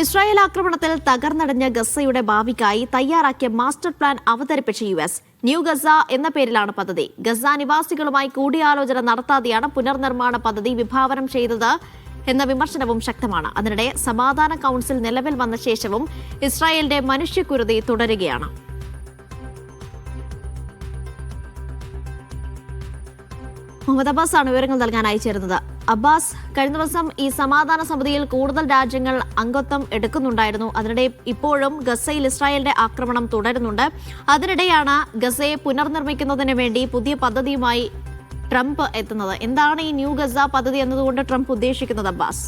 Israel ആക്രമണത്തിൽ തകർന്നടഞ്ഞ ഗസയുടെ ഭാവിക്കായി തയ്യാറാക്കിയ മാസ്റ്റർ പ്ലാൻ അവതരിപ്പിച്ച യു എസ്. ന്യൂ ഗസ എന്ന പേരിലാണ് പദ്ധതി. ഗസ നിവാസികളുമായി കൂടിയാലോചന നടത്താതെയാണ് പുനർനിർമ്മാണ പദ്ധതി വിഭാവനം ചെയ്തത് എന്ന വിമർശനവും ശക്തമാണ്. അതിനിടെ സമാധാന കൗൺസിൽ നിലവിൽ വന്ന ശേഷവും ഇസ്രായേലിന്റെ മനുഷ്യക്കുരുതി തുടരുകയാണ്. മുഹമ്മദ് അബ്ബാസ് ആണ് വിവരങ്ങൾ നൽകാനായി ചേരുന്നത്. അബ്ബാസ് കഴിഞ്ഞ ദിവസം ഈ സമാധാന സമിതിയിൽ കൂടുതൽ രാജ്യങ്ങൾ അംഗത്വം എടുക്കുന്നുണ്ടായിരുന്നു. അതിനിടെ ഇപ്പോഴും ഗസയിൽ ഇസ്രായേലിന്റെ ആക്രമണം തുടരുന്നുണ്ട്. അതിനിടെയാണ് ഗസയെ പുനർനിർമ്മിക്കുന്നതിന് വേണ്ടി പുതിയ പദ്ധതിയുമായി ട്രംപ് എത്തുന്നത്. എന്താണ് ഈ ന്യൂ ഗസ പദ്ധതി എന്നതുകൊണ്ട് ട്രംപ് ഉദ്ദേശിക്കുന്നത് അബ്ബാസ്?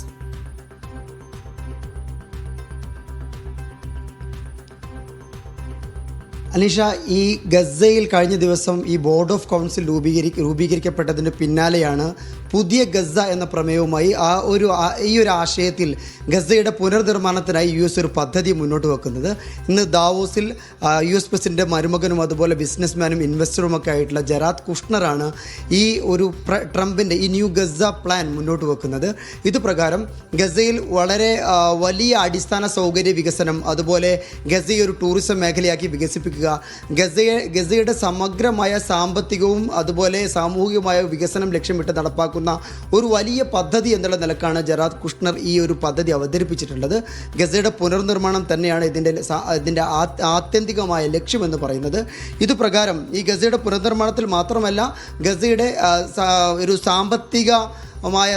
അനീഷ ഈ ഗസയിൽ കഴിഞ്ഞ ദിവസം ഈ ബോർഡ് ഓഫ് കൗൺസിൽ രൂപീകരി രൂപീകരിക്കപ്പെട്ടതിന് പിന്നാലെയാണ് പുതിയ ഗസ എന്ന പ്രമേയവുമായി ആ ഒരു ഈ ഒരു ആശയത്തിൽ ഗസയുടെ പുനർനിർമ്മാണത്തിനായി യു എസ് ഒരു പദ്ധതി മുന്നോട്ട് വെക്കുന്നത്. ഇന്ന് ദാവോസിൽ യു എസ് പ്രസിഡന്റ് മരുമകനും അതുപോലെ ബിസിനസ്മാനും ഇൻവെസ്റ്ററും ഒക്കെ ആയിട്ടുള്ള ജറാദ് കുഷ്ണറാണ് ഈ ഒരു ട്രംപിന്റെ ഈ ന്യൂ ഗസ പ്ലാൻ മുന്നോട്ട് വെക്കുന്നത്. ഇതുപ്രകാരം ഗസയിൽ വളരെ വലിയ അടിസ്ഥാന സൗകര്യ വികസനം അതുപോലെ ഗസയെ ഒരു ടൂറിസം മേഖലയാക്കി വികസിപ്പിക്കുക ഗസയെ ഗസയുടെ സമഗ്രമായ സാമ്പത്തികവും അതുപോലെ സാമൂഹികമായ വികസനം ലക്ഷ്യമിട്ട് നടപ്പാക്കുന്ന ഒരു വലിയ പദ്ധതി എന്നുള്ള നിലക്കാണ് ജറാദ് കുഷ്ണർ ഈ ഒരു പദ്ധതി അവതരിപ്പിച്ചിട്ടുള്ളത്. ഗസയുടെ പുനർനിർമ്മാണം തന്നെയാണ് ഇതിന്റെ ഇതിന്റെ ആത്യന്തികമായ ലക്ഷ്യമെന്ന് പറയുന്നത്. ഇത് പ്രകാരം ഈ ഗസയുടെ പുനർനിർമ്മാണത്തിൽ മാത്രമല്ല ഗസയുടെ ഒരു സാമ്പത്തിക മായ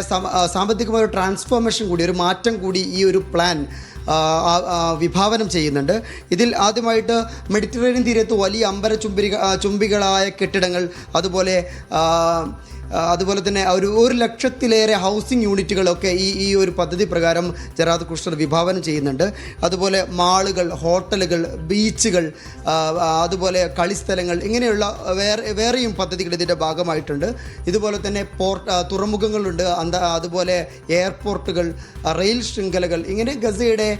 സാമ്പത്തികമായ ഒരു ട്രാൻസ്ഫോർമേഷൻ കൂടി ഒരു മാറ്റം കൂടി ഈ ഒരു പ്ലാൻ വിഭാവനം ചെയ്യുന്നുണ്ട്. ഇതിൽ ആദ്യമായിട്ട് മെഡിറ്ററേനിയൻ തീരത്ത് വലിയ അമ്പര ചുംബിക ചുംബികളായ കെട്ടിടങ്ങൾ അതുപോലെ അതുപോലെ തന്നെ ഒരു ഒരു ലക്ഷത്തിലേറെ ഹൗസിംഗ് യൂണിറ്റുകളൊക്കെ ഈ ഈ ഒരു പദ്ധതി പ്രകാരം ജറാദ് കൃഷ്ണർ വിഭാവനം ചെയ്യുന്നുണ്ട്. അതുപോലെ മാളുകൾ ഹോട്ടലുകൾ ബീച്ചുകൾ അതുപോലെ കളിസ്ഥലങ്ങൾ ഇങ്ങനെയുള്ള വേറെ വേറെയും പദ്ധതികൾ ഇതിന്റെ ഭാഗമായിട്ടുണ്ട്. ഇതുപോലെ തന്നെ പോർട്ട് തുറമുഖങ്ങളുണ്ട്. അതുപോലെ എയർപോർട്ടുകൾ റെയിൽ ശൃംഖലകൾ ഇങ്ങനെ ഗസയുടെ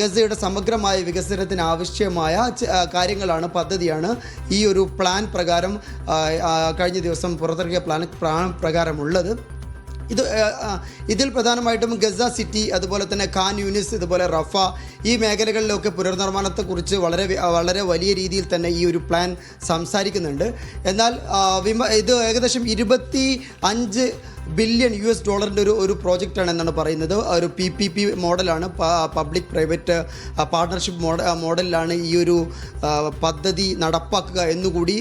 ഗസയുടെ സമഗ്രമായ വികസനത്തിന് ആവശ്യമായ കാര്യങ്ങളാണ് പദ്ധതിയാണ് ഈ ഒരു പ്ലാൻ പ്രകാരം കഴിഞ്ഞ ദിവസം പുറത്തിറക്കിയ പ്ലാൻ പ്ലാൻ പ്രകാരമുള്ളത്. ഇത് ഇതിൽ പ്രധാനമായിട്ടും ഗസ സിറ്റി അതുപോലെ തന്നെ ഖാൻ യൂനിസ് ഇതുപോലെ റഫ ഈ മേഖലകളിലൊക്കെ പുനർനിർമ്മാണത്തെക്കുറിച്ച് വളരെ വളരെ വലിയ രീതിയിൽ തന്നെ ഈ ഒരു പ്ലാൻ സംസാരിക്കുന്നുണ്ട്. എന്നാൽ വിമ ഇത് ഏകദേശം ഇരുപത്തി അഞ്ച് ബില്യൺ യു എസ് ഡോളറിന്റെ ഒരു ഒരു പ്രോജക്റ്റാണ് എന്നാണ് പറയുന്നത്. ഒരു പി പി പി മോഡലാണ് പബ്ലിക് പ്രൈവറ്റ് പാർട്ണർഷിപ്പ് മോഡ മോഡലിലാണ് ഈ ഒരു പദ്ധതി നടപ്പാക്കുക എന്നുകൂടി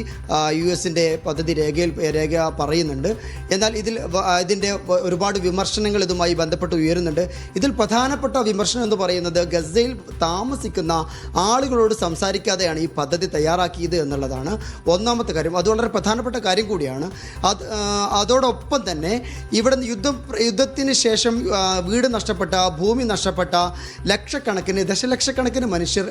യു എസിന്റെ പദ്ധതി രേഖയിൽ രേഖ പറയുന്നുണ്ട്. എന്നാൽ ഇതിൽ ഇതിന്റെ ഒരുപാട് വിമർശനങ്ങൾ ഇതുമായി ബന്ധപ്പെട്ട് ഉയരുന്നുണ്ട്. ഇതിൽ പ്രധാനപ്പെട്ട വിമർശനം എന്ന് പറയുന്നത് ഗസയിൽ താമസിക്കുന്ന ആളുകളോട് സംസാരിക്കാതെയാണ് ഈ പദ്ധതി തയ്യാറാക്കിയത് എന്നുള്ളതാണ് ഒന്നാമത്തെ കാര്യം. അത് വളരെ പ്രധാനപ്പെട്ട കാര്യം കൂടിയാണ്. അത് അതോടൊപ്പം തന്നെ ഇവിടെ യുദ്ധം യുദ്ധത്തിന് ശേഷം വീട് നഷ്ടപ്പെട്ട ഭൂമി നഷ്ടപ്പെട്ട ലക്ഷക്കണക്കിന് ദശലക്ഷക്കണക്കിന് മനുഷ്യർ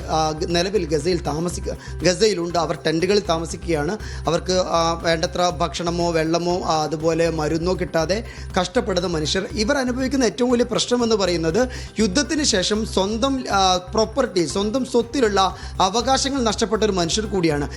നിലവിൽ ഗസയിൽ താമസിക്കുക ഗസയിലുണ്ട്. അവർ ടെന്റുകളിൽ താമസിക്കുകയാണ്. അവർക്ക് വേണ്ടത്ര ഭക്ഷണമോ വെള്ളമോ അതുപോലെ മരുന്നോ കിട്ടാതെ കഷ്ടപ്പെടുന്ന മനുഷ്യർ. ഇവർ അനുഭവിക്കുന്ന ഏറ്റവും വലിയ പ്രശ്നമെന്ന് പറയുന്നത് യുദ്ധത്തിന് ശേഷം സ്വന്തം പ്രോപ്പർട്ടി സ്വന്തം സ്വത്തിലുള്ള അവകാശങ്ങൾ നഷ്ടപ്പെട്ട ഒരു മനുഷ്യർ കൂടിയാണ്.